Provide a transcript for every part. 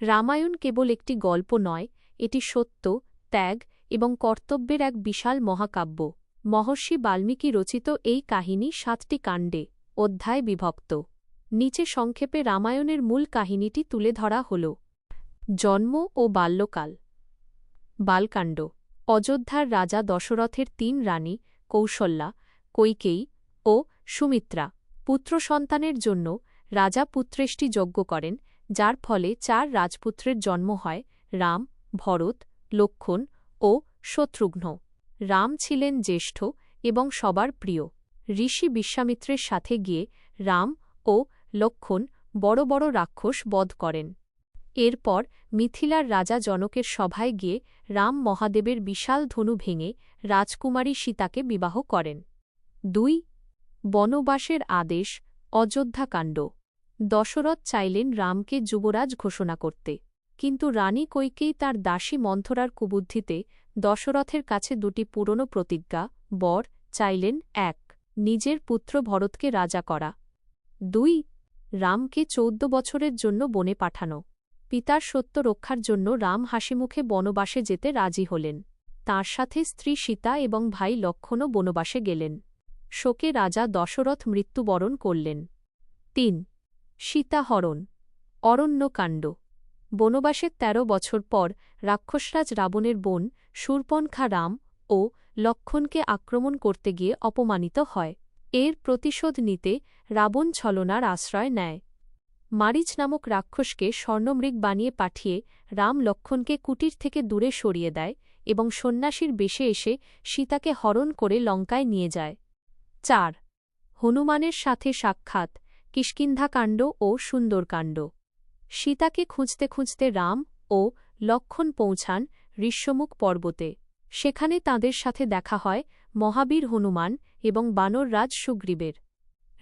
রামায়ণ কেবল একটি গল্প নয়, এটি সত্য, ত্যাগ এবং কর্তব্যের এক বিশাল মহাকাব্য। মহর্ষি বাল্মীকি রচিত এই কাহিনী সাতটি কাণ্ডে অধ্যায় বিভক্ত। নিচে সংক্ষেপে রামায়ণের মূল কাহিনীটি তুলে ধরা হল। জন্ম ও বাল্যকাল। বালকাণ্ড। অযোধ্যার রাজা দশরথের তিন রানী, কৌশল্যা, কৈকেয়ী ও সুমিত্রা। পুত্র সন্তানের জন্য রাজা পুত্রেষ্টি যজ্ঞ করেন যার ফলে চার রাজপুত্রের জন্ম হয়, রাম, ভরত, লক্ষণ ও শত্রুঘ্ন। রাম ছিলেন জ্যেষ্ঠ এবং সবার প্রিয়। ঋষি বিশ্বামিত্রের সাথে গিয়ে রাম ও লক্ষণ বড় বড় রাক্ষস বধ করেন। এরপর মিথিলার রাজা জনকের সভায় গিয়ে রাম মহাদেবের বিশাল ধনু ভেঙে রাজকুমারী সীতাকে বিবাহ করেন। দুই, বনবাসের আদেশ অযোধ্যাকাণ্ড দশরথ চাইলেন রামকে যুবরাজ ঘোষণা করতে। কিন্তু রানী কৈকেই তার দাসী মন্থরার কুবুদ্ধিতে দশরথের কাছে দুটি পুরনো প্রতিজ্ঞা, বর, চাইলেন এক, নিজের পুত্র ভরতকে রাজা করা। দুই, রামকে চৌদ্দ বছরের জন্য বনে পাঠানো। পিতার সত্য রক্ষার জন্য রাম হাসিমুখে বনবাসে যেতে রাজি হলেন। তাঁর সাথে স্ত্রী সীতা এবং ভাই লক্ষণও বনবাসে গেলেন। শোকে রাজা দশরথ মৃত্যুবরণ করলেন। তিন সীতাহরণ, অরণ্যকাণ্ড। বনবাসের তেরো বছর পর রাক্ষসরাজ রাবণের বোন শূর্পণখা রাম ও লক্ষণকে আক্রমণ করতে গিয়ে অপমানিত হয়। এর প্রতিশোধ নিতে রাবণ ছলনার আশ্রয় নেয়। মারিচ নামক রাক্ষসকে স্বর্ণমৃগ বানিয়ে পাঠিয়ে রাম লক্ষণকে কুটির থেকে দূরে সরিয়ে দেয় এবং সন্ন্যাসীর বেশে এসে সীতাকে হরণ করে লঙ্কায় নিয়ে যায়। চার, হনুমানের সাথে সাক্ষাৎ। কিষ্কিন্ধাকাণ্ড ও সুন্দরকাণ্ড সীতাকে খুঁজতে খুঁজতে রাম ও লক্ষণ পৌঁছান ঋষ্যমুখ পর্বতে। সেখানে তাঁদের সাথে দেখা হয় মহাবীর হনুমান এবং বানররাজ সুগ্রীবের।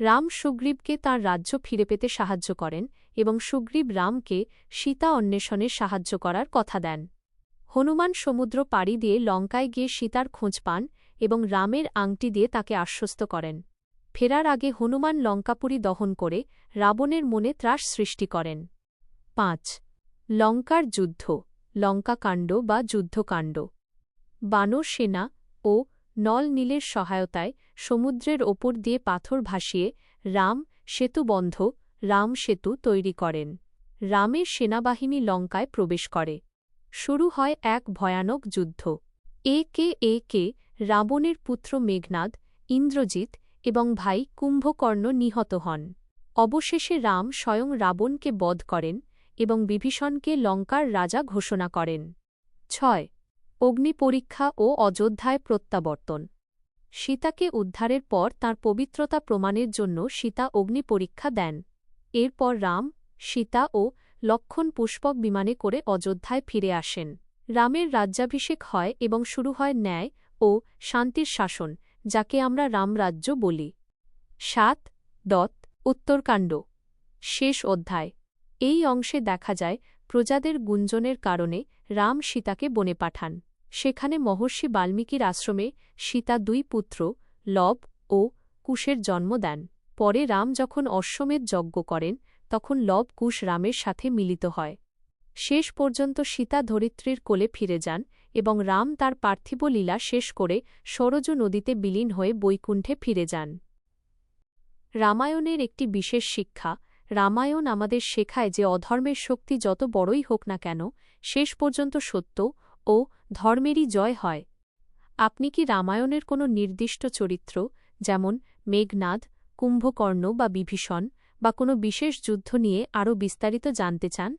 রাম সুগ্রীবকে তাঁর রাজ্য ফিরে পেতে সাহায্য করেন এবং সুগ্রীব রামকে সীতা অন্বেষণে সাহায্য করার কথা দেন। হনুমান সমুদ্র পাড়ি দিয়ে লঙ্কায় গিয়ে সীতার খোঁজ পান এবং রামের আংটি দিয়ে তাকে আশ্বস্ত করেন। ফেরার আগে হনুমান লঙ্কাপুরী দহন করে রাবণের মনে ত্রাস সৃষ্টি করেন। পাঁচ, লঙ্কার যুদ্ধ, লঙ্কাকাণ্ড বা যুদ্ধকাণ্ড। বানর সেনা ও নল নীলের সহায়তায় সমুদ্রের ওপর দিয়ে পাথর ভাসিয়ে রাম সেতুবন্ধ রাম সেতু তৈরি করেন। রামের সেনাবাহিনী লঙ্কায় প্রবেশ করে। শুরু হয় এক ভয়ানক যুদ্ধ। এ কে এ কে রাবণের পুত্র মেঘনাদ, ইন্দ্রজিৎ এবং ভাই কুম্ভকর্ণ নিহত হন। অবশেষে রাম স্বয়ং রাবণকে বধ করেন এবং বিভীষণকে লঙ্কার রাজা ঘোষণা করেন। ছয়। অগ্নিপরীক্ষা ও অযোধ্যায় প্রত্যাবর্তন। সীতাকে উদ্ধারের পর তার পবিত্রতা প্রমাণের জন্য সীতা অগ্নিপরীক্ষা দেন। এরপর রাম, সীতা ও লক্ষণ পুষ্পক বিমানে করে অযোধ্যায় ফিরে আসেন। রামের রাজ্যাভিষেক হয় এবং শুরু হয় ন্যায় ও শান্তির শাসন। যাকে আমরা রামরাজ্য বলি। সাত দত উত্তরকাণ্ড। শেষ অধ্যায়। এই অংশে দেখা যায়, প্রজাদের গুঞ্জনের কারণে রাম সীতাকে বনে পাঠান। সেখানে মহর্ষি বাল্মীকির আশ্রমে সীতা দুই পুত্র, লব ও কুশের জন্ম দেন। পরে রাম যখন অশ্বমেধ যজ্ঞ করেন, তখন লব কুশ রামের সাথে মিলিত হয়। শেষ পর্যন্ত সীতা ধরিত্রীর কোলে ফিরে যান এবং রাম তার পার্থিব লীলা শেষ করে সরজু নদীতে বিলীন হয়ে বৈকুণ্ঠে ফিরে যান। রামায়ণের একটি বিশেষ শিক্ষা, রামায়ণ আমাদের শেখায় যে অধর্মের শক্তি যত বড়ই হোক না কেন, শেষ পর্যন্ত সত্য ও ধর্মেরই জয় হয়। আপনি কি রামায়ণের কোনো নির্দিষ্ট চরিত্র, যেমন মেঘনাদ, কুম্ভকর্ণ বা বিভীষণ, বা কোনো বিশেষ যুদ্ধ নিয়ে আরও বিস্তারিত জানতে চান?